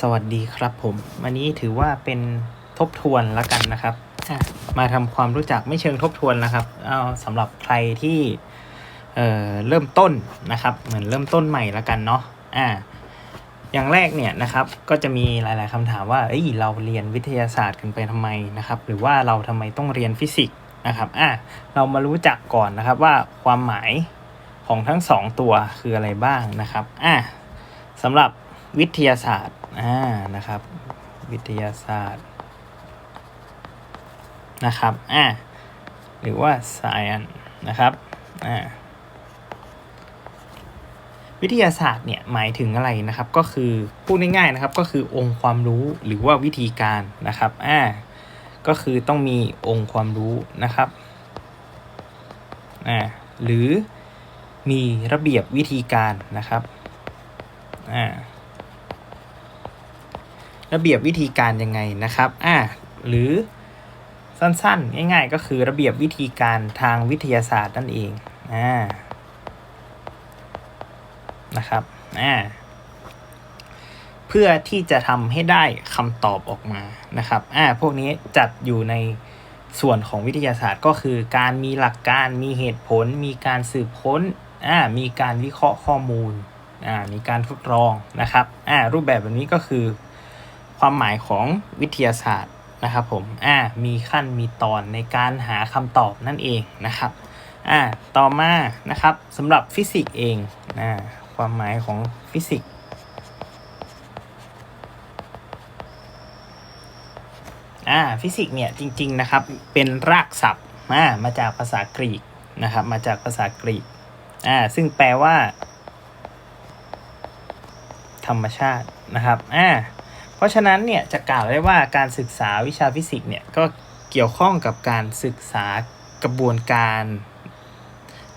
สวัสดีครับผม วันนี้ถือว่าเป็นทบทวนแล้วกันนะครับอะมาทำความรู้จักไม่เชิงทบทวนนะครับเอาสำหรับใครที่เอ่อเริ่มต้นนะครับ เหมือนเริ่มต้นใหม่แล้วกันเนาะอ่าอย่างแรกเนี่ยนะครับก็จะมีหลาย ๆคำถามว่าเอ้ยเราเรียนวิทยาศาสตร์กันไปทำไมนะครับ หรือว่าเราทำไมต้องเรียนฟิสิกส์นะครับอะเรามารู้จักก่อนนะครับว่าความหมายของทั้งสองตัวคืออะไรบ้างนะครับอะสำหรับวิทยาศาสตร์ อ่านะครับ วิทยาศาสตร์นะครับอ่าหรือว่า science นะครับอ่าวิทยาศาสตร์เนี่ยหมายถึงอะไรนะครับ ก็คือพูดง่ายๆนะครับก็คือองค์ความรู้หรือว่าวิธีการนะครับอ่าก็คือต้องมีองค์ความรู้นะครับอ่าหรือมีระเบียบวิธีการนะครับอ่า ระเบียบวิธีการยังไงนะครับอ่าหรือสั้นๆ ง่าย ๆ ก็คือระเบียบวิธีการทางวิทยาศาสตร์นั่นเองอ่านะครับอ่าเพื่อที่จะทำให้ได้คำตอบออกมานะครับอ่าพวกนี้จัดอยู่ในส่วนของวิทยาศาสตร์ก็คือการมีหลักการมีเหตุผล มีการสืบค้นอ่ามีการวิเคราะห์ข้อมูลอ่ามีการทดลองนะครับอ่ารูปแบบแบบนี้ก็คือ ความหมายของวิทยาศาสตร์นะครับผมอ่ามีขั้นมีตอนในการหาคำตอบนั่นเองนะครับอ่าต่อมานะครับสำหรับฟิสิกส์เองอ่าความหมายของฟิสิกส์อ่าฟิสิกส์เนี่ยจริงๆนะครับเป็นรากศัพท์มามาจากภาษากรีกนะครับมาจากภาษากรีกอ่าซึ่งแปลว่า ธรรมชาตินะครับอ่า ราะฉะนั้นเนี่ยจะกล่าวได้ว่าการศึกษาวิชาฟิสิกส์เนี่ยก็เกี่ยวข้องกับการศึกษากระบวนการ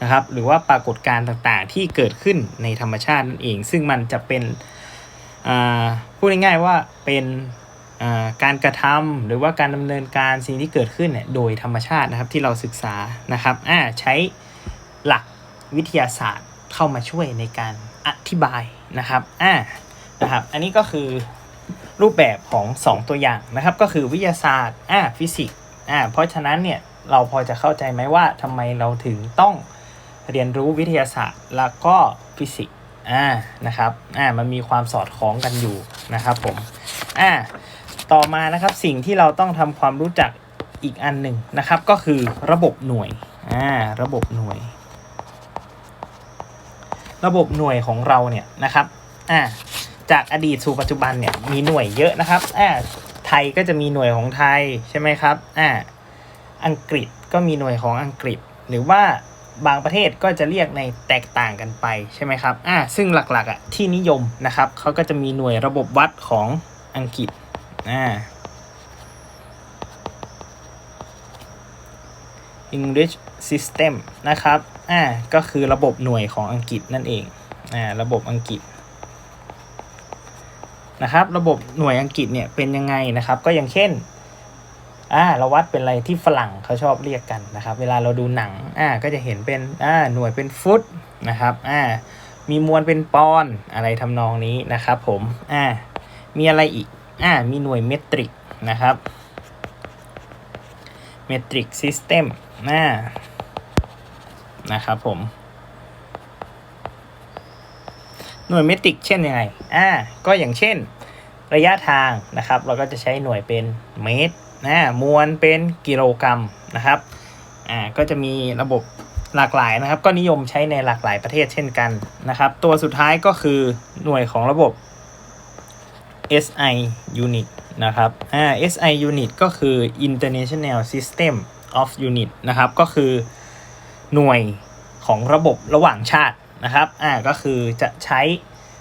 นะครับหรือว่าปรากฏการณ์ต่างๆ ที่เกิดขึ้นในธรรมชาตินั่นเอง ซึ่งมันจะเป็นพูดง่ายๆว่าเป็นการกระทำหรือว่าการดำเนินการสิ่งที่เกิดขึ้นเนี่ยโดยธรรมชาตินะครับที่เราศึกษานะครับอ่าใช้หลักวิทยาศาสตร์เข้ามาช่วยในการอธิบายนะครับอ่านะครับอันนี้ก็คือ รูปแบบของ 2 ตัวอย่างนะครับ ก็คือวิทยาศาสตร์อ่าฟิสิกส์อ่าเพราะฉะนั้นเนี่ยเราพอจะเข้าใจไหมว่าทำไมเราถึงต้องเรียนรู้วิทยาศาสตร์แล้วก็ฟิสิกส์อ่านะครับอ่ามันมีความสอดคล้องกันอยู่นะครับผมอ่าต่อมานะครับสิ่งที่เราต้องทำความรู้จักอีกอันหนึ่งนะครับ ก็คือระบบหน่วยอ่าระบบหน่วย ระบบหน่วยของเราเนี่ยนะครับอ่า จากอดีตสู่ปัจจุบันเนี่ยมีหน่วยเยอะนะครับอ่าไทยก็จะมีหน่วยของไทยใช่ไหมครับอ่าอังกฤษก็มีหน่วยของอังกฤษ หรือว่าบางประเทศก็จะเรียกในแตกต่างกันไปใช่ไหมครับอ่าซึ่งหลักๆอะที่นิยมนะครับเขาก็จะมีหน่วยระบบวัดของอังกฤษอ่า English System นะครับ อ่า ก็คือระบบหน่วยของอังกฤษนั่นเอง อ่า ระบบอังกฤษ นะครับ ระบบหน่วยอังกฤษเนี่ยเป็นยังไงนะครับ ก็อย่างเช่นอ่าเราวัดเป็นอะไรที่ฝรั่งเขาชอบเรียกกันนะครับ เวลาเราดูหนังอ่าก็จะเห็นเป็นอ่าหน่วยเป็นฟุตนะครับอ่ามีมวลเป็นปอนอะไรทำนองนี้นะครับผมอ่ามีอะไรอีกอ่ามีหน่วยเมตริกนะครับเมตริกซิสเต็มอ่านะครับผม หน่วยเมตริกเช่นยังไง อ่า ก็อย่างเช่น ระยะทางนะครับ เราก็จะใช้หน่วยเป็นเมตรนะมวลเป็นกิโลกรัมนะครับ อ่า ก็จะมีระบบหลากหลายนะครับ ก็นิยมใช้ในหลากหลายประเทศเช่นกันนะครับ ตัวสุดท้ายก็คือหน่วยของระบบ SI unit นะครับ อ่า SI unit ก็คือ International System of Unit นะครับ ก็คือหน่วยของระบบระหว่างชาติ นะครับอ่าก็คือจะใช้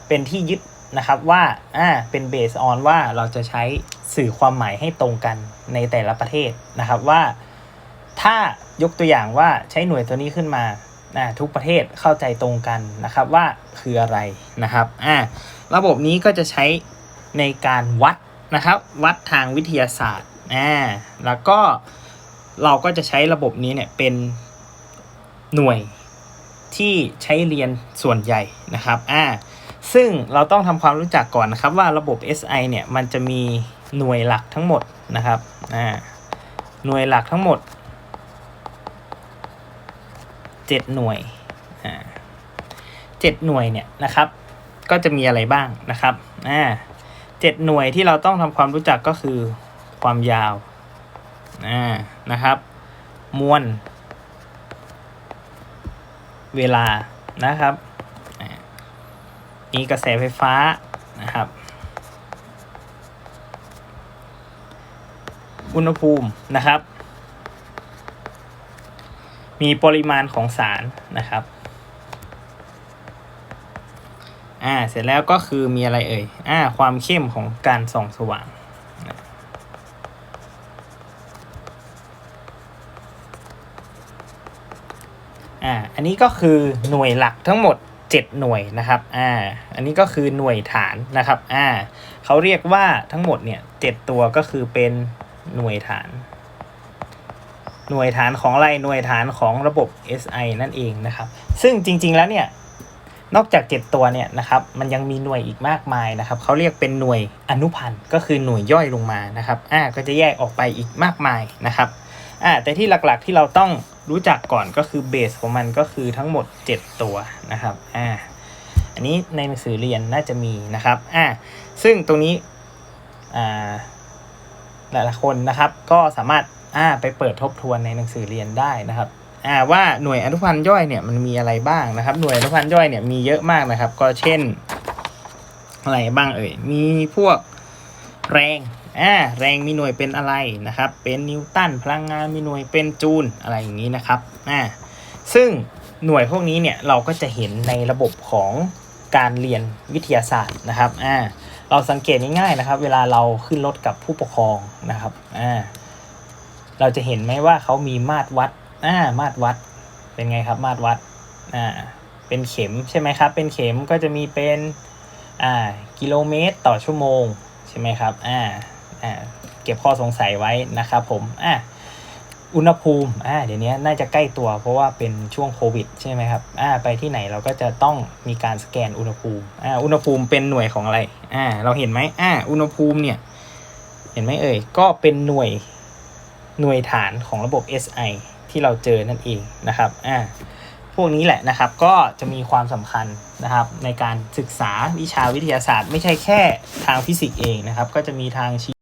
เป็นที่ยึดนะครับว่าอ่าเป็นเบสออนว่าเราจะใช้สื่อความหมายให้ตรงกันในแต่ละประเทศนะครับว่า ถ้ายกตัวอย่างว่าใช้หน่วยตัวนี้ขึ้นมาอ่าทุกประเทศเข้าใจตรงกันนะครับว่าคืออะไรนะครับอ่าระบบนี้ก็จะใช้ในการวัดนะครับ วัดทางวิทยาศาสตร์อ่าแล้วก็เราก็จะใช้ระบบนี้เนี่ยเป็นหน่วย ที่ใช้เรียนส่วนใหญ่นะครับอ่าซึ่งเราต้องทำความรู้จักก่อนนะครับว่าระบบ SI เนี่ยมันจะมีหน่วยหลักทั้งหมดนะครับอ่าหน่วยหลักทั้งหมด 7 หน่วยอ่าเจ็ดหน่วยเนี่ยนะครับ ก็จะมีอะไรบ้างนะครับอ่าเจ็ดหน่วยที่เราต้องทำความรู้จักก็คือความยาวอ่านะครับ มวล เวลานะครับมีกระแสไฟฟ้านะครับ อุณหภูมินะครับ มีปริมาณของสารนะครับอ่าเสร็จแล้วก็คือมีอะไรเอ่ยอ่าความเข้มของการส่องสว่าง อันนี้ก็คือหน่วยหลักทั้งหมด 7 หน่วยนะครับอ่าอันนี้ก็คือหน่วยฐานนะครับอ่าเขาเรียกว่าทั้งหมดเนี่ยเจ็ดตัวก็คือเป็นหน่วยฐาน หน่วยฐานของอะไรหน่วยฐานของระบบ SI นั่นเองนะครับ ซึ่งจริง ๆแล้วเนี่ยนอกจาก 7 ตัวเนี่ยนะครับ มันยังมีหน่วยอีกมากมายนะครับ เขาเรียกเป็นหน่วยอนุพันธ์ก็คือหน่วยย่อยลงมานะครับ อ่า ก็จะแยกออกไปอีกมากมายนะครับ อ่า แต่ที่หลักๆที่เราต้อง รู้จักก่อนก็คือเบสของมันก็คือทั้งหมด 7 ตัวนะครับอ่าอันนี้ในหนังสือเรียนน่าจะมีนะครับอ่าซึ่งตรงนี้อ่าหลายๆคนนะครับ ก็สามารถอ่าไปเปิดทบทวนในหนังสือเรียนได้นะครับอ่าว่าหน่วยอนุพันธ์ย่อยเนี่ยมันมีอะไรบ้างนะครับ หน่วยอนุพันธ์ย่อยเนี่ยมีเยอะมากนะครับ ก็เช่นอะไรบ้างเอ่ยมีพวกแรง อ่าแรงมีหน่วยเป็นอะไรนะครับ เป็นนิวตันพลังงานมีหน่วยเป็นจูลอะไรอย่างนี้นะครับอ่าซึ่งหน่วยพวกนี้เนี่ยเราก็จะเห็นในระบบของการเรียนวิทยาศาสตร์นะครับอ่าเราสังเกตง่ายๆนะครับ เวลาเราขึ้นรถกับผู้ปกครองนะครับอ่าเราจะเห็นไหมว่าเขามีมาตรวัดอ่ามาตรวัดเป็นไงครับมาตรวัดอ่าเป็นเข็มใช่ไหมครับ เป็นเข็มก็จะมีเป็นอ่ากิโลเมตรต่อชั่วโมงใช่ไหมครับอ่า อ่าเก็บข้อสงสัยไว้นะครับผมอ่าอุณหภูมิอ่าเดี๋ยวนี้น่าจะใกล้ตัวเพราะว่าเป็นช่วงโควิด ใช่ไหมครับอ่าไปที่ไหนเราก็จะต้องมีการสแกนอุณหภูมิอ่าอุณหภูมิเป็นหน่วยของอะไรอ่าเราเห็นไหมอ่าอุณหภูมิเนี่ยเห็นไหมเอ่ยก็เป็นหน่วยหน่วยฐานของระบบ SI ที่เราเจอนั่นเองนะครับอ่าพวกนี้แหละนะครับก็จะมีความสำคัญนะครับในการศึกษาวิชาวิทยาศาสตร์ ไม่ใช่แค่ทางฟิสิกส์เองนะครับ ก็จะมีทางชี